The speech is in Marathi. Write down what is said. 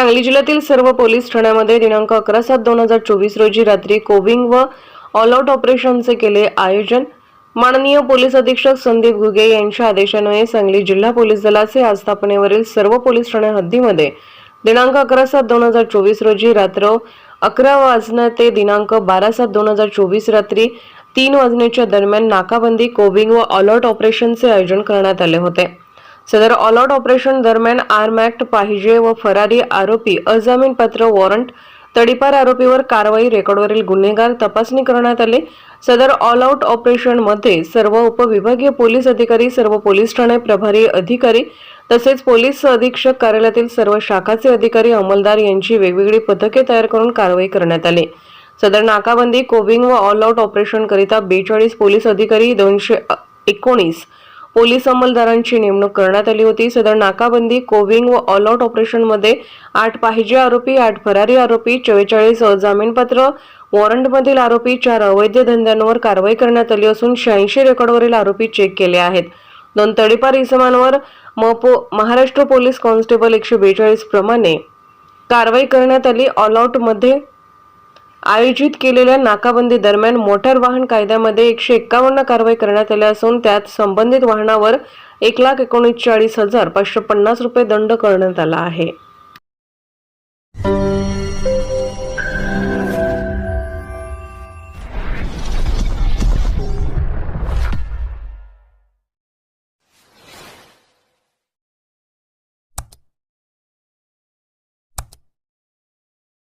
सांगली जिल्ह्यातील सर्व पोलीस ठाण्यामध्ये दिनांक अकरा सात दोन हजार चोवीस रोजी रात्री कोविंग व ऑल आउट ऑपरेशनचे केले आयोजन. माननीय पोलीस अधीक्षक संदीप घुगे यांच्या आदेशान्वये सांगली जिल्हा पोलीस दलाचे आस्थापनेवरील सर्व पोलीस ठाणे हद्दीमध्ये दिनांक अकरा सात दोन हजार चोवीस रोजी रात्र अकरा वाजण्या ते दिनांक बारा सात दोन हजार चोवीस रात्री तीन वाजण्याच्या दरम्यान नाकाबंदी कोविंग व ऑल आउट ऑपरेशनचे आयोजन करण्यात आले होते. सदर ऑल आउट ऑपरेशन दरम्यान आर्म ऍक्ट पाहिजे व फरारी आरोपी अजामीनपत्र वॉरंट तडीपार आरोपीवर कारवाई रेकॉर्डवरील गुन्हेगार तपासणी करण्यात आले. सदर ऑल आउट ऑपरेशनमध्ये सर्व उपविभागीय पोलीस अधिकारी सर्व पोलीस ठाणे प्रभारी अधिकारी तसेच पोलीस अधीक्षक कार्यालयातील सर्व शाखाचे अधिकारी अंमलदार यांची वेगवेगळी पथके तयार करून कारवाई करण्यात आली. सदर नाकाबंदी कोविंग व ऑल आउट ऑपरेशन करिता बेचाळीस पोलीस अधिकारी दोनशे एकोणीस पोलीस अंमलदारांची नेमणूक करण्यात आली होती. सदर नाकाबंदी कोविंग व ऑल आउट ऑपरेशनमध्ये आठ पाहिजे आरोपी आठ फरारी आरोपी चव्वेचाळीस जामीनपत्र वॉरंटमधील आरोपी चार अवैध धंद्यांवर कारवाई करण्यात आली असून शहाऐंशी रेकॉर्डवरील आरोपी चेक केले आहेत. दोन तडीपार इसमांवर मपो महाराष्ट्र पोलीस कॉन्स्टेबल एकशे बेचाळीस प्रमाणे कारवाई करण्यात आली. ऑल आउटमध्ये आयोजित केलेल्या नाकाबंदी दरम्यान मोटार वाहन कायद्यामध्ये एकशे एक्कावन्न कारवाई करण्यात आल्या असून त्यात संबंधित वाहनावर एक लाख एकोणचाळीस हजार पाचशे पन्नास रुपये दंड करण्यात आला आहे.